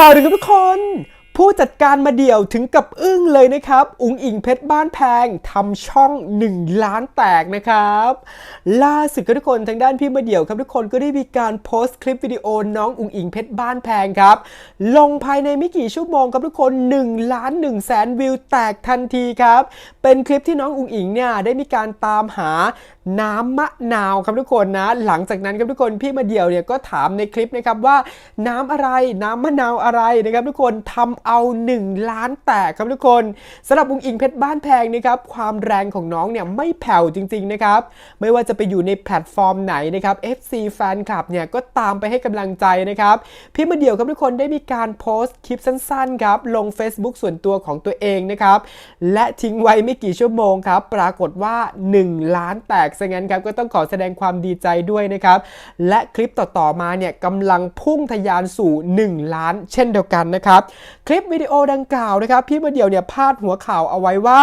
ข่าหนึ่งครับทุกคน ผู้จัดการมาเดี่ยวถึงกับอึ้งเลยนะครับ อุ๋งอิงเพชรบ้านแพงทำช่อง 1 ล้านแตกนะครับ ล่าสุดกับทุกคนทางด้านพี่มาเดี่ยวครับทุกคนก็ได้มีการโพสต์คลิปวิดีโอน้องอุ๋งอิงเพชรบ้านแพงครับ ลงภายในไม่กี่ชั่วโมงครับทุกคน1ล้าน1แสนวิวแตกทันทีครับ เป็นคลิปที่น้องอุ๋งอิงเนี่ยได้มีการตามหาน้ำมะนาวครับทุกคนนะ หลังจากนั้นครับทุกคนพี่มาเดี่ยวเนี่ยก็ถามในคลิปนะครับว่าน้ำอะไรน้ำมะนาวอะไรนะครับทุกคนทำเอา 1 ล้านแตกครับทุกคนสำหรับอุ๋งอิงเพชรบ้านแพงนะครับความแรงของน้องเนี่ยไม่แผ่วจริงๆนะครับไม่ว่าจะไปอยู่ในแพลตฟอร์มไหนนะครับ FC แฟนคลับเนี่ยก็ตามไปให้กำลังใจนะครับพี่มาเดี่ยวครับทุกคนได้มีการโพสต์คลิปสั้นๆครับลง Facebook ส่วนตัวของตัวเองนะครับและทิ้งไว้ไม่กี่ชั่วโมงครับปรากฏว่า 1 ล้านแตกซะงั้นครับก็ต้องขอแสดงความดีใจด้วยนะครับและคลิปต่อๆมาเนี่ยกำลังพุ่งทะยานสู่ 1 ล้าน เช่นเดียวกันนะครับคลิปปวิดีโอดังกล่าวนะครับพี่มาเดี่ยวเนี่ยพาดหัวข่าวเอาไว้ว่า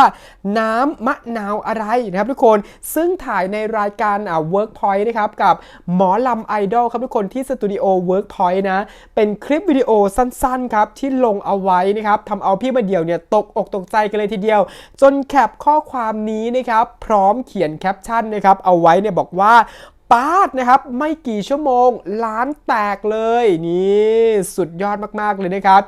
น้ำมะนาวอะไรนะครับทุกคนซึ่งถ่ายในรายการอ่า Workpoint นะครับกับหมอลำไอดอลครับทุกคนที่สตูดิโอ Workpoint นะเป็นคลิปวิดีโอสั้นๆครับที่ลงเอาไว้นะครับทำเอาพี่มาเดี่ยวเนี่ยตกอกตกใจกันเลยทีเดียว จนแคปข้อความนี้นะครับพร้อมเขียนแคปชั่นนะครับเอาไว้เนี่ยบอกว่า ปาดนะครับไม่กี่ชั่วโมงล้านแตกเลยนี่สุดยอดมากๆเลยนะครับ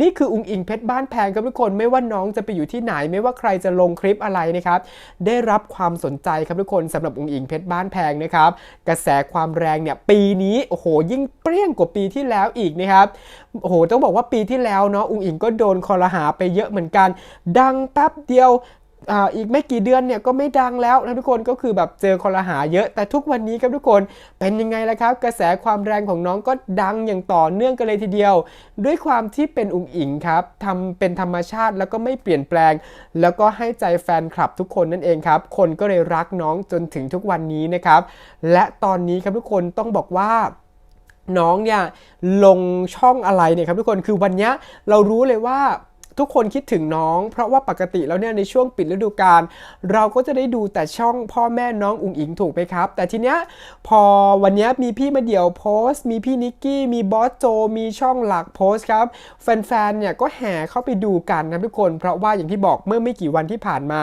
นี่คืออุงอิงเพชรบ้านแพงครับทุกคนไม่ว่าน้องจะไปอยู่ที่ไหนไม่ว่าใครจะลงคลิปอะไรนะครับ ได้รับความสนใจครับทุกคนสำหรับอุงอิงเพชรบ้านแพงนะครับ กระแสความแรงเนี่ยปีนี้โอ้โหยิ่งเปรี้ยงกว่าปีที่แล้วอีกนะครับโอ้โหต้องบอกว่าปีที่แล้วเนาะอุงอิงก็โดนคอรหาไปเยอะเหมือนกัน ดังแป๊บเดียว อ่าอีกไม่กี่เดือนเนี่ยก็ไม่ดังแล้วนะทุกคนก็คือแบบเจอคอรหาเยอะ แต่ทุกวันนี้ครับทุกคนเป็นยังไงล่ะครับ กระแสความแรงของน้องก็ดังอย่างต่อเนื่องกันเลยทีเดียว ด้วยความที่เป็นอุ๋งอิงครับทำเป็นธรรมชาติแล้วก็ไม่เปลี่ยนแปลง แล้วก็ให้ใจแฟนคลับทุกคนนั่นเองครับ คนก็เลยรักน้องจนถึงทุกวันนี้นะครับ และตอนนี้ครับทุกคนต้องบอกว่าน้องเนี่ยลงช่องอะไรเนี่ยครับทุกคนคือวันเนี้ยเรารู้เลยว่า ทุกคนคิดถึงน้อง เพราะว่าปกติแล้วเนี่ยในช่วงปิดฤดูกาลเราก็จะได้ดูแต่ช่องพ่อแม่น้องอุ๋งอิงถูกไหมครับ แต่ทีเนี้ยพอวันเนี้ยมีพี่มาเดี่ยวโพสต์ มีพี่นิกกี้ มีบอสโจ มีช่องหลักโพสต์ครับ แฟนๆเนี่ยก็แห่เข้าไปดูกันนะทุกคน เพราะว่าอย่างที่บอกเมื่อไม่กี่วันที่ผ่านมา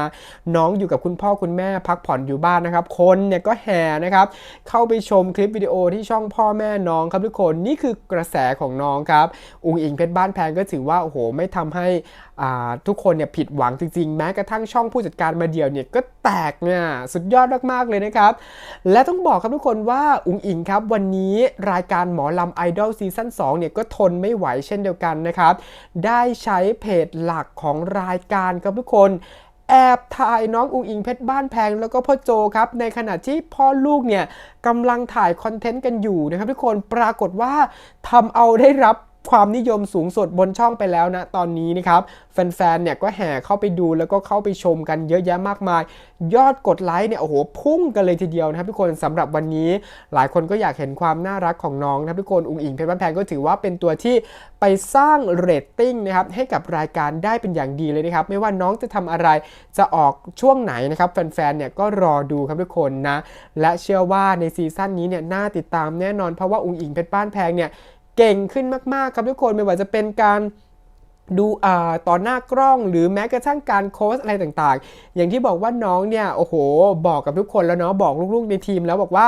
น้องอยู่กับคุณพ่อคุณแม่พักผ่อนอยู่บ้านนะครับ คนเนี่ยก็แห่นะครับเข้าไปชมคลิปวิดีโอที่ช่องพ่อแม่น้องครับทุกคนนี่คือกระแสของน้องครับอุงอิงเพชรบ้านแพงก็ถือว่าโอ้โหไม่ทำให้ทุกคนเนี่ยผิดหวังจริงๆ แม้กระทั่งช่องผู้จัดการมาเดียวเนี่ยก็แตกเนี่ยสุดยอดมากๆเลยนะครับ และต้องบอกครับทุกคนว่าอุงอิงครับวันนี้รายการหมอลำไอดอลซีซั่น2เนี่ยก็ทนไม่ไหวเช่นเดียวกันนะครับ ได้ใช้เพจหลักของรายการครับทุกคนแอบถ่ายน้องอุงอิงเพชรบ้านแพงแล้วก็พ่อโจครับ ในขณะที่พ่อลูกเนี่ยกำลังถ่ายคอนเทนต์กันอยู่นะครับทุกคนปรากฏว่าทำเอาได้รับ ความนิยมสูงสุดบนช่องไปแล้วนะตอนนี้นะครับแฟนๆเนี่ยก็แห่เข้าไปดูแล้วก็เข้าไปชมกันเยอะแยะมากมาย ยอดกดไลค์เนี่ยโอ้โหพุ่งกันเลยทีเดียวนะครับทุกคนสำหรับวันนี้ หลายคนก็อยากเห็นความน่ารักของน้องนะครับทุกคนอุ้งอิงเพชรบ้านแพงก็ถือว่าเป็นตัวที่ไปสร้างเรตติ้งนะครับให้กับรายการได้เป็นอย่างดีเลยนะครับไม่ว่าน้องจะทำอะไรจะออกช่วงไหนนะครับแฟนๆเนี่ยก็รอดูครับทุกคนนะและเชื่อว่าในซีซั่นนี้เนี่ยน่าติดตามแน่นอนเพราะว่าอุ้งอิงเพชรบ้านแพงเนี่ย เก่งขึ้นมากๆครับทุกคนไม่ว่าจะเป็นการดูอ่าต่อหน้ากล้องหรือแม้กระทั่งการโค้ชอะไรต่างๆ อย่างที่บอกว่าน้องเนี่ยโอ้โห บอกกับทุกคนแล้วเนาะบอกลูกๆในทีมแล้วบอกว่า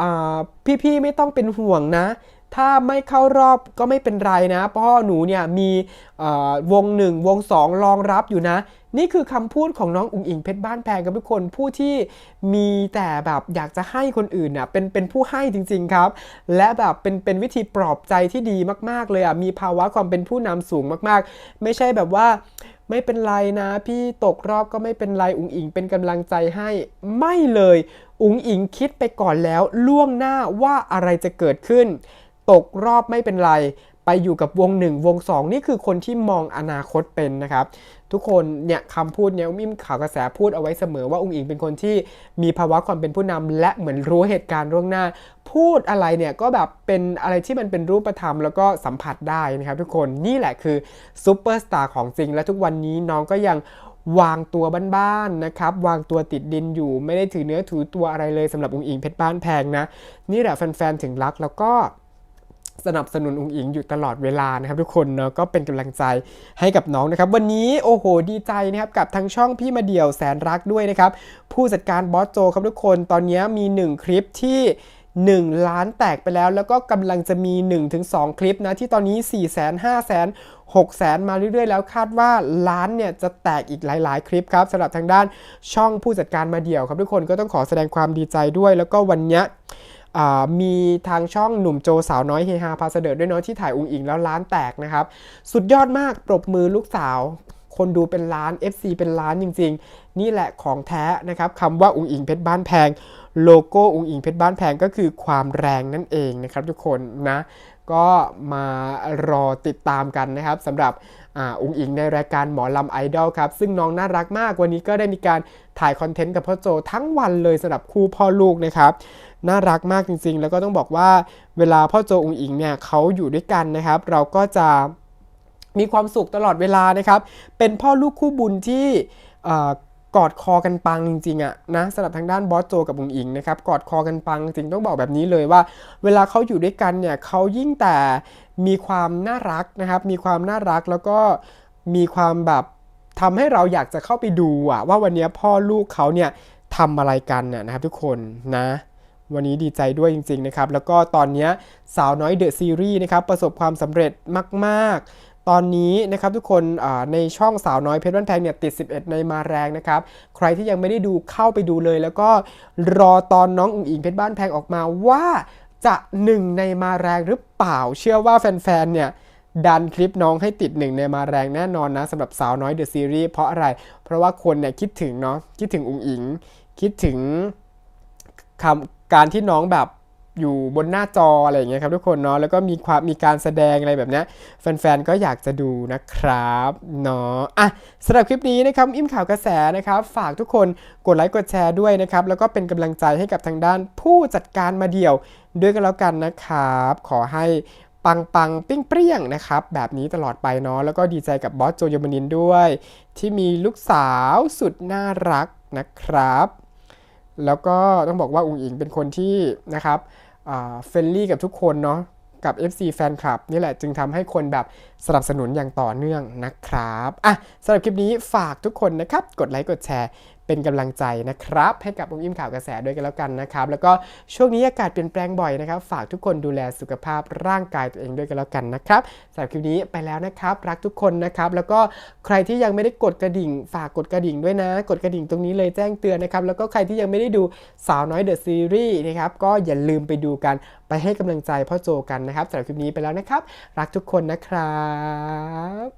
อ่าพี่ๆไม่ต้องเป็นห่วงนะ ถ้าไม่เข้ารอบก็ไม่เป็นไรนะ เพราะหนูเนี่ยมีอ่อวงหนึ่งวงสองรองรับอยู่นะ นี่คือคำพูดของน้องอุ๋งอิงเพชรบ้านแพงกับทุกคนผู้ที่มีแต่แบบอยากจะให้คนอื่นน่ะเป็นเป็นผู้ให้จริง ๆครับ และแบบเป็นเป็นวิธีปลอบใจที่ดีมาก ๆ เลยอะมีภาวะความเป็นผู้นำสูงมาก ๆ ไม่ใช่แบบว่าไม่เป็นไรนะ พี่ตกรอบก็ไม่เป็นไรอุ๋งอิงเป็นกำลังใจให้ไม่เลยอุ๋งอิงคิดไปก่อนแล้วล่วงหน้าว่าอะไรจะเกิดขึ้น ตกรอบไม่เป็นไร ไปอยู่กับวงหนึ่งวงสองนี่คือคนที่มองอนาคตเป็นนะครับ ทุกคนเนี่ยคำพูดเนี่ยมิมข่าวกระแสพูดเอาไว้เสมอว่าอุงอิงเป็นคนที่มีภาวะความเป็นผู้นำและเหมือนรู้เหตุการณ์ล่วงหน้า พูดอะไรเนี่ยก็แบบเป็นอะไรที่มันเป็นรูปธรรมแล้วก็สัมผัสได้นะครับทุกคนนี่แหละคือซูเปอร์สตาร์ของจริง และทุกวันนี้น้องก็ยังวางตัวบ้านๆนะครับ วางตัวติดดินอยู่ ไม่ได้ถือเนื้อถือตัวอะไรเลยสำหรับอุงอิงเพชรบ้านแพงนะ นี่แหละแฟนๆถึงรักแล้วก็ สนับสนุนอุงอิงอยู่ตลอดเวลานะครับทุกคนเนาะก็เป็นกำลังใจให้กับน้องนะครับ วันนี้โอ้โหดีใจนะครับกับทางช่องพี่มาเดี่ยวแสนรักด้วยนะครับ ผู้จัดการบอสโจครับทุกคนตอนนี้มี 1 คลิปที่ 1 ล้านแตกไปแล้ว แล้วก็กำลังจะมี 1-2 คลิปนะ ที่ตอนนี้ 4 0 0 0 0 0 5 0 0 0 0 6 0 0 0 0มาเรื่อยๆ แล้วคาดว่าล้านเนี่ยจะแตกอีกหลายๆ คลิปครับสำหรับทางด้านช่องผู้จัดการมาเดี่ยวครับทุกคนก็ต้องขอแสดงความดีใจด้วย แล้วก็วันนี้ มีทางช่องหนุ่มโจสาวน้อยเฮฮาพาเสดิร์ดด้วยเนาะที่ถ่ายอุงอิงแล้วล้านแตกนะครับ สุดยอดมากปรบมือลูกสาว คนดูเป็นล้าน FC เป็นล้านจริง ๆ นี่แหละของแท้นะครับคำว่าอุงอิงเพชรบ้านแพง โลโก้อุงอิงเพชรบ้านแพงก็คือความแรงนั่นเองนะครับทุกคนนะ ก็มารอติดตามกันนะครับสำหรับอ่าองอิงในรายการหมอลำไอดอลครับ ซึ่งน้องน่ารักมากวันนี้ก็ได้มีการถ่ายคอนเทนต์กับพ่อโจทั้งวันเลยสำหรับคู่พ่อลูกนะครับ น่ารักมากจริงๆ แล้วก็ต้องบอกว่าเวลาพ่อโจอุงอิงเนี่ยเขาอยู่ด้วยกันนะครับ เราก็จะมีความสุขตลอดเวลานะครับ เป็นพ่อลูกคู่บุญที่ กอดคอกันปังจริงๆอะนะสำหรับทางด้านบอสโจกับอุงอิงนะครับกอดคอกันปังจริงต้องบอกแบบนี้เลยว่า เวลาเขาอยู่ด้วยกันเนี่ยเขายิ่งแต่มีความน่ารักนะครับ มีความน่ารักแล้วก็มีความแบบทำให้เราอยากจะเข้าไปดูอะว่าวันนี้พ่อลูกเขาเนี่ยทำอะไรกันน่ะนะครับทุกคนนะวันนี้ดีใจด้วยจริง ๆ นะครับ แล้วก็ตอนนี้สาวน้อยเดอะซีรีส์นะครับ ประสบความสำเร็จมาก ตอนนี้นะครับทุกคนในช่องสาวน้อยเพชรบ้านแพงเนี่ยติด 11 ในมาแรงนะครับ ใครที่ยังไม่ได้ดูเข้าไปดูเลย แล้วก็รอตอนน้องอุ๋งอิงเพชรบ้านแพงออกมาว่าจะหนึ่งในมาแรงหรือเปล่า เชื่อว่าแฟนๆ เนี่ยดันคลิปน้องให้ติดหนึ่งในมาแรงแน่นอนนะสำหรับสาวน้อยเดอะซีรีส์เพราะอะไร เพราะว่าคนเนี่ยคิดถึงเนาะคิดถึงอุ๋งอิง คิดถึงคำการที่น้องแบบ อยู่บนหน้าจออะไรอย่างเงี้ยครับทุกคนเนาะแล้วก็มีความมีการแสดงอะไรแบบนี้แฟนๆก็อยากจะดูนะครับเนาะอะสำหรับคลิปนี้นะครับอิ่มข่าวกระแสนะครับ ฝากทุกคนกดไลค์กดแชร์ด้วยนะครับ แล้วก็เป็นกำลังใจให้กับทางด้านผู้จัดการมาเดี่ยว ด้วยกันแล้วกันนะครับ ขอให้ปังปังๆปิ้งเปรี้ยงนะครับ แบบนี้ตลอดไปเนาะแล้วก็ดีใจกับบอสโจยมนินด้วย ที่มีลูกสาวสุดน่ารักนะครับ แล้วก็ต้องบอกว่าอุ๋งอิงเป็นคนที่นะครับ เฟรนลี่กับทุกคนเนาะกับ FC แฟนคลับนี่แหละจึงทำให้คนแบบสนับสนุนอย่างต่อเนื่องนะครับ อะสำหรับคลิปนี้ฝากทุกคนนะครับ กดไลค์กดแชร์ เป็นกำลังใจนะครับ ให้กับอุ้มอิ่มข่าวกระแสด้วยกันแล้วกันนะครับ แล้วก็ช่วงนี้อากาศเปลี่ยนแปลงบ่อยนะครับ ฝากทุกคนดูแลสุขภาพร่างกายตัวเองด้วยกันแล้วกันนะครับสำหรับคลิปนี้ไปแล้วนะครับ รักทุกคนนะครับ แล้วก็ใครที่ยังไม่ได้กดกระดิ่ง ฝากกดกระดิ่งด้วยนะ กดกระดิ่งตรงนี้เลยแจ้งเตือนนะครับ แล้วก็ใครที่ยังไม่ได้ดูสาวน้อยเดอะซีรีส์นะครับ ก็อย่าลืมไปดูกัน ไปให้กำลังใจพ่อโจกันนะครับสำหรับคลิปนี้ไปแล้วนะครับ รักทุกคนนะครับ